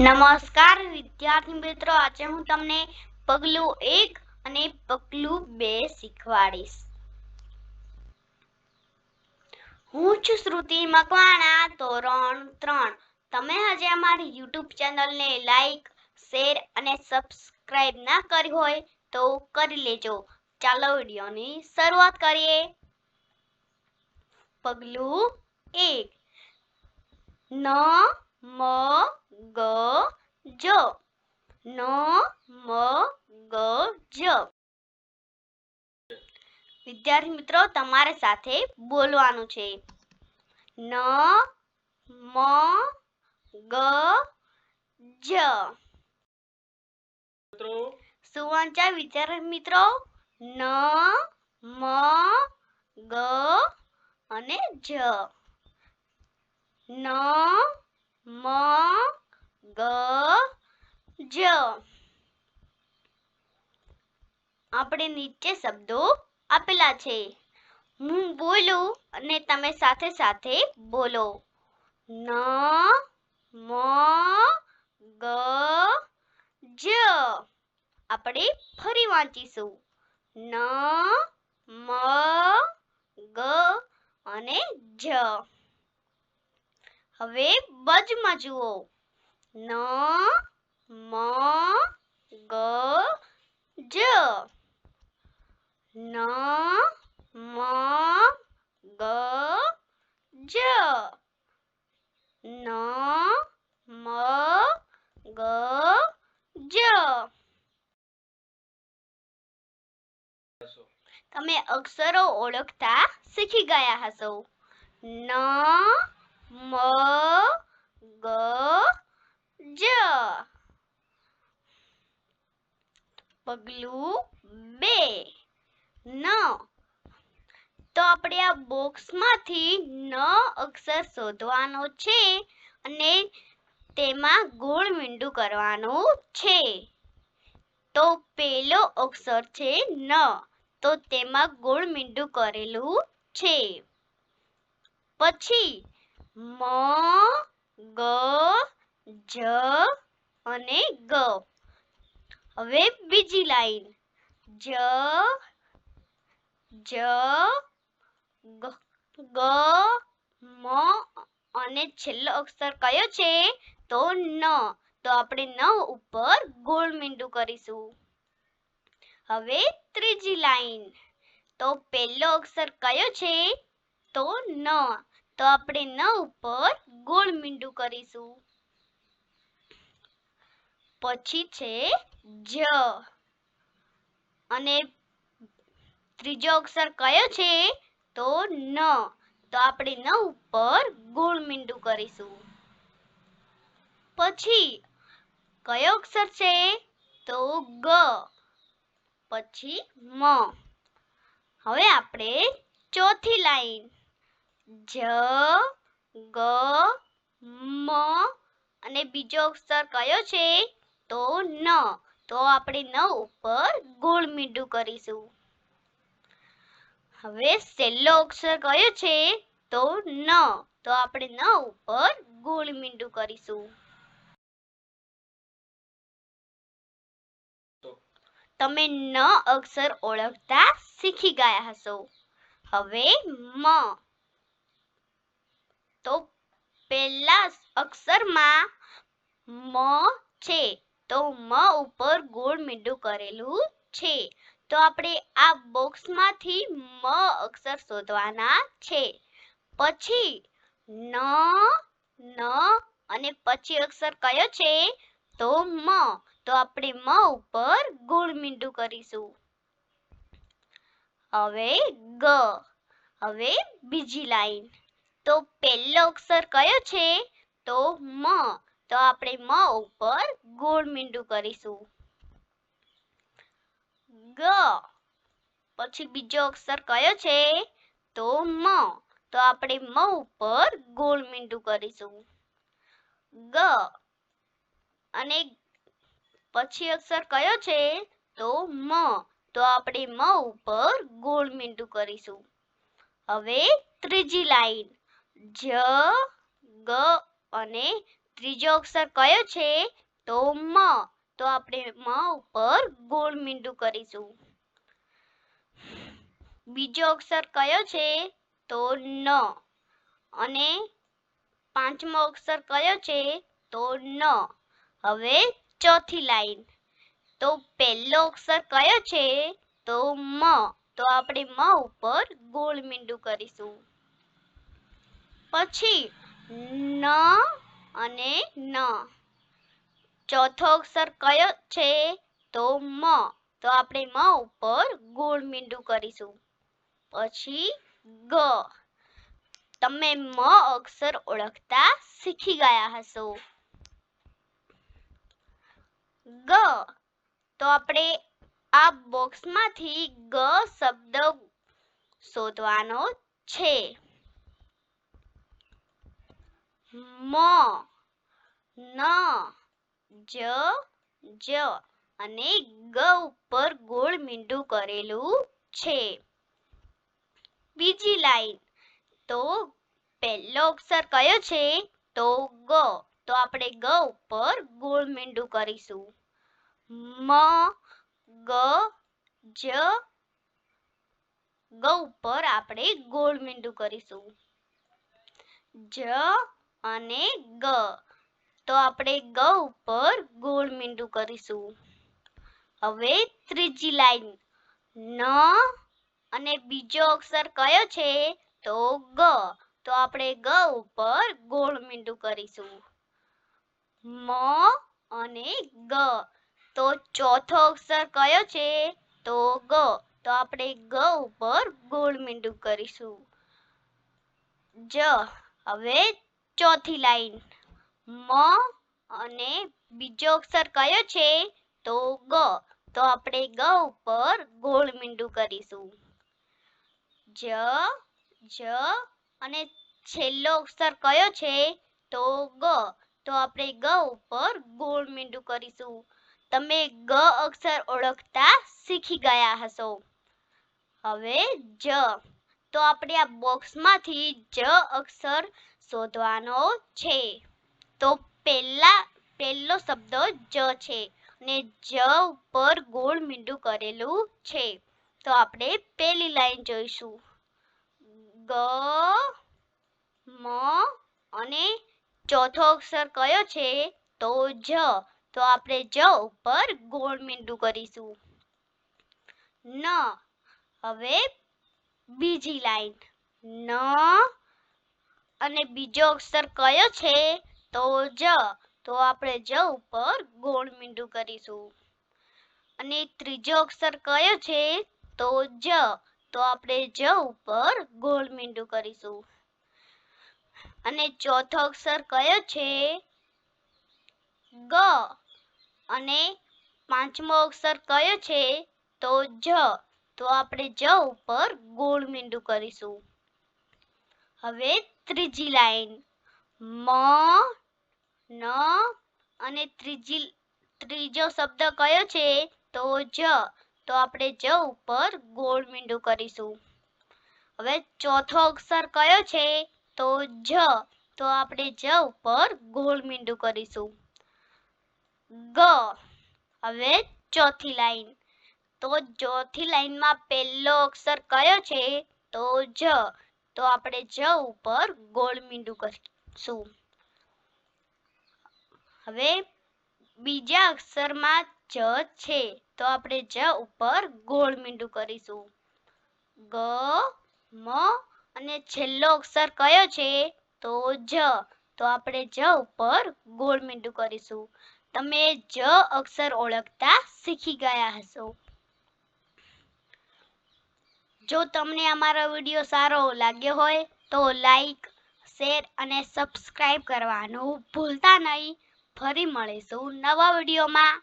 નમસ્કાર, વિદ્યાર્થી મિત્રો. આજે હું તમને પગલું એક અને પગલું બે શીખવાડીશ. હું છું શ્રુતિ મકવાણા ધોરણ ત્રણ. તમે હજી અમારી યુટ્યુબ ચેનલને લાઈક, શેર અને સબસ્ક્રાઇબ ના કરી હોય તો કરી લેજો. ચાલો વિડીયોની શરૂઆત કરીએ. પગલું એક. ન મ ગ જ. ન મ ગ જ. વિદ્યાર્થી મિત્રો તમારે સાથે બોલવાનું છે. ન મ ગ જ. સુવાંચા સુવંચા વિદ્યાર્થી મિત્રો ન મ ગ અને જ. ન મ, ગ, જ. આપણે નીચે શબ્દો આપેલા છે. હું બોલું અને તમે સાથે સાથે બોલો. ન, મ, ગ, જ. આપણે ફરી વાંચીશું. ન, મ, ગ અને જ. હવે બજમાં જુઓ. ન, મ, ગ, જ. ન, મ, ગ, જ. ન, મ, ગ, જ. તમે અક્ષરો ઓળખતા શીખી ગયા હશો. ન મ, ગ, જ. પગલું બે. ન. તો આપણે આ બોક્સમાંથી ન અક્ષર શોધવાનો છે અને તેમાં ગોળ મીંડું કરવાનું છે. તો પેલો અક્ષર છે ન. તો તેમાં ગોળ મીંડું કરેલું છે. પછી મ, ગ, જ અને ગ. હવે બીજી લાઈન. જ જ, ગ મ અને છેલ્લો અક્ષર કયો છે? તો ન. તો આપણે ન ઉપર ગોળ મીંડું કરીશું. હવે ત્રીજી લાઈન. તો પહેલો અક્ષર કયો છે? તો ન. તો આપણે ન ઉપર ગોળ મીંડું કરીશું. પછી છે જ. અને ત્રીજો અક્ષર કયો છે? તો ન. તો આપણે ન ઉપર ગોળ મીંડું કરીશું. પછી કયો અક્ષર છે? તો ગ. પછી મ. હવે આપણે ચોથી લાઈન. જ, ગ, મ, અને બીજો અક્ષર કયો છે? તો ન. તો આપણે ન ઉપર ગોળ મીંડું કરીશું. હવે છેલ્લો અક્ષર કયો છે? તો ન. તો આપણે ન ઉપર ગોળ મીંડું કરીશું. તમે ન અક્ષર ઓળખતા શીખી ગયા હશો. હવે મ. તો પહેલા અક્ષરમાં મ છે. તો મ ઉપર ગોળ મીંડું કરેલું છે. તો આપણે આ બોક્સમાંથી મ અક્ષર શોધવાના છે. પછી ન ન અને પછી અક્ષર કયો છે? તો મ. તો આપણે મ ઉપર ગોળ મીંડું કરીશું. હવે ગ. હવે બીજી લાઈન. તો પહેલો અક્ષર કયો છે? તો મ. તો આપણે મ ઉપર ગોળ મીંડું કરીશું. ગ. પછી બીજો અક્ષર કયો છે? તો મ. તો આપણે મ ઉપર ગોળ મીંડું કરીશું. ગ. અને પછી અક્ષર કયો છે? તો મ. તો આપણે મ ઉપર ગોળ મીંડું કરીશું. હવે ત્રીજી લાઈન. જ, ગ અને ત્રીજો અક્ષર કયો છે? તો મ. તો આપણે મ ઉપર ગોળ મીંડું કરીશું. બીજો અક્ષર કયો છે? તો ન. અને પાંચમો અક્ષર કયો છે? તો ન. હવે ચોથી લાઈન. તો પહેલો અક્ષર કયો છે? તો મ. તો આપણે મ ઉપર ગોળ મીંડું કરીશું. પછી ન અને ન. ચોથો અક્ષર કયો છે? તો મ. તો આપણે મ ઉપર ગોળ મીંડું કરીશું. પછી ગ. તમે મ અક્ષર ઓળખતા શીખી ગયા હશો. ગ. તો આપણે આ બોક્સમાંથી ગ શબ્દ શોધવાનો છે. મ, ન, જ જ અને ગ ઉપર ગોળ મીંડું કરેલું છે. બીજી લાઈન. તો પહેલો અક્ષર કયો છે? તો ગ. તો આપણે ગ ઉપર ગોળ મીંડું કરીશું. મ, ગ, જ, ગ ઉપર આપણે ગોળ મીંડું કરીશું. જ અને ગ. તો આપણે ગ ઉપર ગોળ મીંડું કરીશું. હવે ત્રીજી લાઈન. ન અને બીજો અક્ષર કયો છે? તો ગ. તો આપણે ગ ઉપર ગોળ મીંડું કરીશું. મ અને ગ. તો ચોથો અક્ષર કયો છે? તો ગ. તો આપણે ગ ઉપર ગોળ મીંડું કરીશું. જ. હવે ચોથી લાઈન. મ અને બીજો અક્ષર કયો છે? તો ગ. તો આપણે ગ ઉપર ગોળ મીંડું કરીશું. જ જ અને છેલ્લો અક્ષર કયો છે? તો ગ. તો આપણે ગ ઉપર ગોળ મીંડું કરીશું. તમે ગ અક્ષર ઓળખતા શીખી ગયા હશો. હવે જ. તો આપણે આ બોક્સમાંથી જ અક્ષર શોધવાનો છે. તો પહેલા, પહેલો શબ્દ જ છે અને જ ઉપર ગોળ મીંડું કરેલું છે. તો આપણે પહેલી લાઈન જોઈશું. ગ, મ અને ચોથો અક્ષર કયો છે? તો જ. તો આપણે જ ઉપર ગોળ મીંડું કરીશું. ન. હવે બીજી લાઈન. ન અને બીજો અક્ષર કયો છે? તો જ. તો આપણે જ ઉપર ગોળ મીંડું કરીશું. અને ત્રીજો અક્ષર કયો છે? તો જ. તો આપણે જ ઉપર ગોળ મીંડું કરીશું. અને ચોથો અક્ષર કયો છે? ગ. અને પાંચમો અક્ષર કયો છે? તો જ. તો આપણે જ ઉપર ગોળ મીંડું કરીશું. હવે ત્રીજી લાઈન. મ, ન અને ત્રીજી, ત્રીજો શબ્દ કયો છે? તો જ. તો આપણે જ ઉપર ગોળ મીંડું કરીશું. હવે ચોથો અક્ષર કયો છે? તો જ. તો આપણે જ ઉપર ગોળ મીંડું કરીશું. ગ. હવે ચોથી લાઈન. તો ચોથી લાઈનમાં પહેલો અક્ષર કયો છે? તો જ. તો આપણે જ ઉપર ગોળ મીંડું કરીશું. હવે બીજા અક્ષરમાં જ છે, તો આપણે જ ઉપર ગોળ મીંડું કરીશું. ગ, મ અને છેલ્લો અક્ષર કયો છે? તો જ. તો આપણે જ ઉપર ગોળ મીંડું કરીશું. તમે જ અક્ષર ઓળખતા શીખી ગયા હશો. જો તમને અમારો વીડિયો સારો લાગ્યો હોય તો લાઈક શેર અને સબસ્ક્રાઈબ કરવાનું ભૂલતા નહીં. ફરી મળીશું નવા વિડીયોમાં.